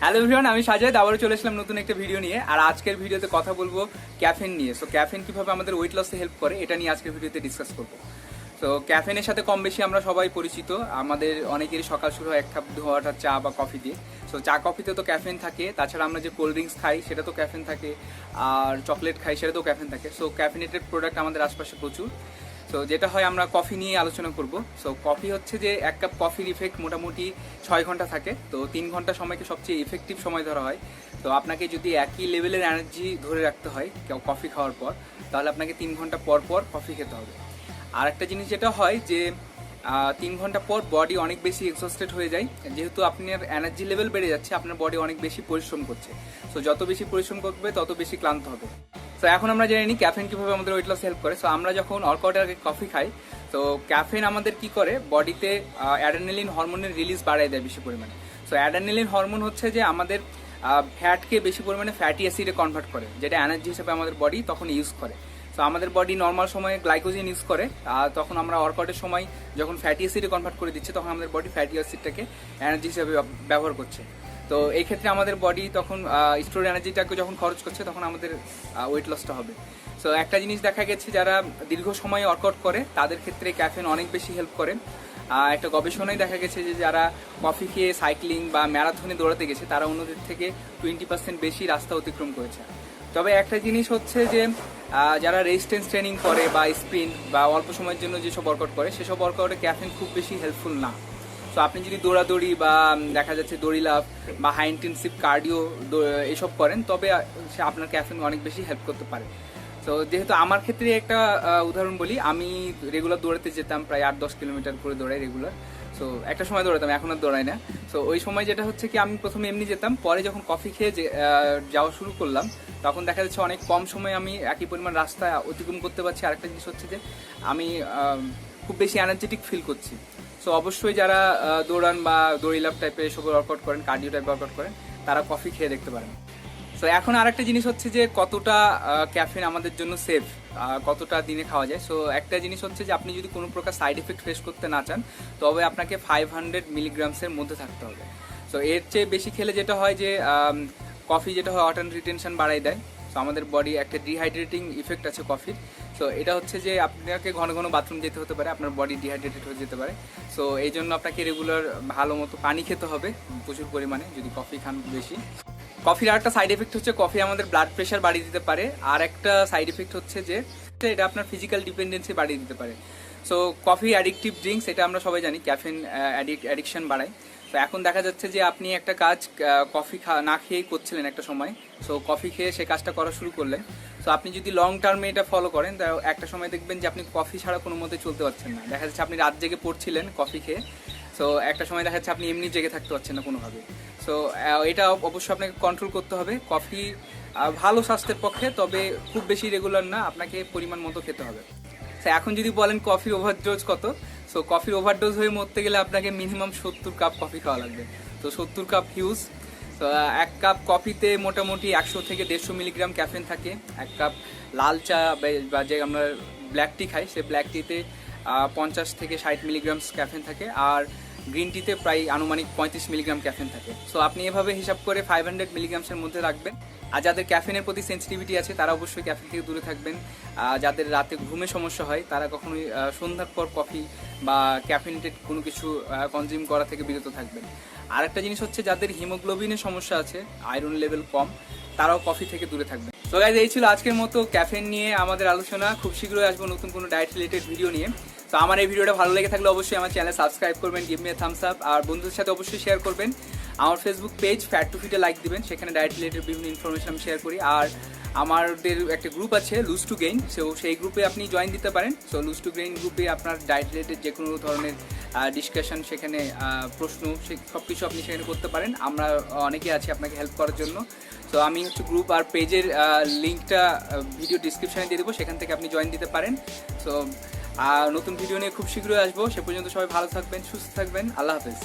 Hello everyone আমি সাজাদ। আবারও চলে এসলাম নতুন একটা ভিডিও নিয়ে। আর আজকের ভিডিওতে কথা বলব ক্যাফেন নিয়ে। সো ক্যাফেন কীভাবে আমাদের ওয়েট লসে হেল্প করে, এটা নিয়ে আজকের ভিডিওতে ডিসকাস করব। তো ক্যাফেনের সাথে কম বেশি আমরা সবাই পরিচিত। আমাদের অনেকেরই সকাল শুরু হয় এক কাপ ধোয়াটা, চা বা কফি দিয়ে। সো চা কফিতে তো ক্যাফেন থাকে। তাছাড়া আমরা যে কোল্ড ড্রিঙ্কস খাই, সেটা তো ক্যাফেন থাকে। আর চকলেট খাই সেটা তো ক্যাফেন থাকে। সো ক্যাফিনেটেড প্রোডাক্ট আমাদের আশপাশে প্রচুর। তো যেটা হয়, আমরা কফি নিয়ে আলোচনা করব। সো কফি হচ্ছে যে, এক কাপ কফির ইফেক্ট মোটামুটি ছয় ঘণ্টা থাকে। তো, তিন ঘণ্টা সময়কে সবচেয়ে ইফেক্টিভ সময় ধরা হয়। তো, আপনাকে যদি একই লেভেলের এনার্জি ধরে রাখতে হয় কফি খাওয়ার পর, তাহলে আপনাকে তিন ঘণ্টা পর পর কফি খেতে হবে। আর একটা জিনিস যেটা হয় যে তিন ঘণ্টা পর বডি অনেক বেশি এক্সস্টেড হয়ে যায়। যেহেতু আপনার এনার্জি লেভেল বেড়ে যাচ্ছে, আপনার বডি অনেক বেশি পরিশ্রম করছে। সো যত বেশি পরিশ্রম করবে, তত বেশি ক্লান্ত হবে। তো এখন আমরা জেনে নিই ক্যাফেন কীভাবে আমাদের ওয়েট লস হেল্প করে। সো আমরা যখন ওয়ার্কআউটের আগে কফি খাই, তো ক্যাফেন আমাদের কি করে? বডিতে অ্যাডানেলিন হরমোনের রিলিজ বাড়ায় দেয় বেশি পরিমাণে। সো অ্যাডানেলিন হরমোন হচ্ছে যে আমাদের ফ্যাটকে বেশি পরিমাণে ফ্যাটি অ্যাসিডে কনভার্ট করে, যেটা এনার্জি হিসেবে আমাদের বডি তখন ইউজ করে। তো আমাদের বডি নর্মাল সময়ে গ্লাইকোজেন ইউজ করে তখন আমরা ওয়ার্কআউটের সময় যখন ফ্যাটি অ্যাসিডে কনভার্ট করে দিচ্ছে, তখন আমাদের বডি ফ্যাটি অ্যাসিডটাকে এনার্জি হিসেবে ব্যবহার করছে। তো এই ক্ষেত্রে আমাদের বডি তখন স্টোর এনার্জিটাকে যখন খরচ করছে, তখন আমাদের ওয়েট লসটা হবে। সো একটা জিনিস দেখা গেছে, যারা দীর্ঘ সময় ওয়ার্কআউট করে, তাদের ক্ষেত্রে ক্যাফেন অনেক বেশি হেল্প করে একটা গবেষণায় দেখা গেছে যে, যারা কফি খেয়ে সাইক্লিং বা ম্যারাথনে দৌড়াতে গেছে, তারা অন্যদের থেকে টোয়েন্টি পার্সেন্ট বেশি রাস্তা অতিক্রম করেছে। তবে একটা জিনিস হচ্ছে যে যারা রেজিস্ট্যান্স ট্রেনিং করে বা স্প্রিন্ট বা অল্প সময়ের জন্য যেসব ওয়ার্কআউট করে, সেসব ওয়ার্কআউটে ক্যাফেন খুব বেশি হেল্পফুল না। তো আপনি যদি দৌড়াদৌড়ি বা দেখা যাচ্ছে দড়ি লাভ বা হাই ইন্টেন্সিভ কার্ডিও এসব করেন, তবে সে আপনার ক্যাফেন অনেক বেশি হেল্প করতে পারে। তো যেহেতু আমার ক্ষেত্রে একটা উদাহরণ বলি, আমি রেগুলার দৌড়াতে যেতাম প্রায় আট দশ কিলোমিটার করে দৌড়াই রেগুলার সো একটা সময় দৌড়াতাম, এখন আর দৌড়াই না। সো ওই সময় যেটা হচ্ছে কি, আমি প্রথমে এমনি যেতাম, পরে যখন কফি খেয়ে যাওয়া শুরু করলাম, তখন দেখা যাচ্ছে অনেক কম সময়ে আমি একই পরিমাণ রাস্তা অতিক্রম করতে পারছি। আরেকটা জিনিস হচ্ছে যে, আমি খুব বেশি এনার্জেটিক ফিল করছি। সো অবশ্যই যারা দৌড়ান বা দড়ি লাভ টাইপের এসব ওয়ার্কআউট করেন কার্ডিও টাইপ ওয়ার্কআউট করেন, তারা কফি খেয়ে দেখতে পারেন। সো এখন আরেকটা জিনিস হচ্ছে যে কতটা ক্যাফিন আমাদের জন্য সেফ কতটা দিনে খাওয়া যায়। সো একটা জিনিস হচ্ছে যে আপনি যদি কোনো প্রকার সাইড এফেক্ট ফেস করতে না চান, তবে আপনাকে ফাইভ হান্ড্রেড মিলিগ্রামসের মধ্যে থাকতে হবে। সো এর চেয়ে বেশি খেলে যেটা হয় যে কফি যেটা হয় ওয়াটার রিটেনশন বাড়াই দেয়। সো আমাদের বডি একটা ডিহাইড্রেটিং ইফেক্ট আছে কফির সো এটা হচ্ছে যে আপনাকে ঘন ঘন বাথরুম যেতে হতে পারে, আপনার বডি ডিহাইড্রেটেড হয়ে যেতে পারে। সো এই জন্য আপনাকে রেগুলার ভালো মতো পানি খেতে হবে, প্রচুর পরিমাণে, যদি কফি খান বেশি। কফির আর একটা সাইড এফেক্ট হচ্ছে কফি আমাদের ব্লাড প্রেশার বাড়িয়ে দিতে পারে। আর একটা সাইড এফেক্ট হচ্ছে যে, এটা আপনার ফিজিক্যাল ডিপেন্ডেন্সি বাড়িয়ে দিতে পারে। সো কফি অ্যাডিকটিভ ড্রিঙ্কস এটা আমরা সবাই জানি ক্যাফিন অ্যাডিকশন বাড়ায়। তো এখন দেখা যাচ্ছে যে আপনি একটা কাজ কফি না খেয়েই করছিলেন একটা সময়। সো কফি খেয়ে সে কাজটা করা শুরু করলেন। সো আপনি যদি লং টার্মে এটা ফলো করেন, তা একটা সময় দেখবেন যে আপনি কফি ছাড়া কোনো মতে চলতে পারছেন না। দেখা যাচ্ছে আপনি রাত জেগে পড়ছিলেন কফি খেয়ে। সো একটা সময় দেখা যাচ্ছে আপনি এমনি জেগে থাকতে পারছেন না কোনোভাবে। সো এটা অবশ্যই আপনাকে কন্ট্রোল করতে হবে। কফি ভালো স্বাস্থ্যের পক্ষে, তবে খুব বেশি রেগুলার না, আপনাকে পরিমাণ মতো খেতে হবে। তো এখন যদি বলেন কফির ওভারডোজ কত সো কফির ওভারডোজ হয়ে মরতে গেলে আপনাকে মিনিমাম সত্তর কাপ কফি খাওয়া লাগবে। তো সত্তর কাপ হিউজ এক কাপ কফিতে মোটামুটি একশো থেকে দেড়শো মিলিগ্রাম ক্যাফেন থাকে। এক কাপ লাল চা বা- বা যে আমরা ব্ল্যাক টি খাই, সে ব্ল্যাক টিতে পঞ্চাশ থেকে ষাট মিলিগ্রামস ক্যাফেন থাকে। আর গ্রিন টিতে প্রায় আনুমানিক পঁয়ত্রিশ মিলিগ্রাম ক্যাফেন থাকে। সো আপনি এভাবে হিসাব করে ফাইভ হান্ড্রেড মিলিগ্রামসের মধ্যে রাখবেন। আর যাদের ক্যাফিনের প্রতি সেন্সিটিভিটি আছে, তারা অবশ্যই ক্যাফিন থেকে দূরে থাকবেন। যাদের রাতে ঘুমে সমস্যা হয়, তারা কখনোই সন্ধ্যার পর কফি বা ক্যাফিনেটেড কোনো কিছু কনজিউম করা থেকে বিরত থাকবেন। আর একটা জিনিস হচ্ছে, যাদের হিমোগ্লোবিনের সমস্যা আছে আয়রন লেভেল কম, তারাও কফি থেকে দূরে থাকবেন। তো গাইজ এই ছিল আজকের মতো ক্যাফেন নিয়ে আমাদের আলোচনা। খুব শীঘ্রই আসব নতুন কোনো ডায়েট রিলেটেড ভিডিও নিয়ে। তো আমার এই ভিডিওটা ভালো লেগে থাকলে অবশ্যই আমার চ্যানেল সাবস্ক্রাইব করবেন গিভ মি থামস আপ আর বন্ধুদের সাথে অবশ্যই শেয়ার করবেন। আমার ফেসবুক পেজ ফ্যাট টু ফিটে লাইক দিবেন, সেখানে ডায়েট রিলেটেড বিভিন্ন ইনফরমেশন আমি শেয়ার করি। আর আমাদের একটা গ্রুপ আছে লুজ টু গেইন সো সেই গ্রুপে আপনি জয়েন দিতে পারেন। সো লুজ টু গেইন গ্রুপে আপনার ডায়েট রিলেটেড যে কোনো ধরনের ডিসকাশন সেখানে প্রশ্ন, সে সব কিছু আপনি সেখানে করতে পারেন। আমরা অনেকে আছি আপনাকে হেল্প করার জন্য। তো আমি হচ্ছে গ্রুপ আর পেজের লিঙ্কটা ভিডিও ডিসক্রিপশানে দিয়ে দেবো। সেখান থেকে আপনি জয়েন দিতে পারেন। সো নতুন ভিডিও নিয়ে খুব শীঘ্রই আসব। সে পর্যন্ত সবাই ভালো থাকবেন, সুস্থ থাকবেন। আল্লাহ হাফেজ।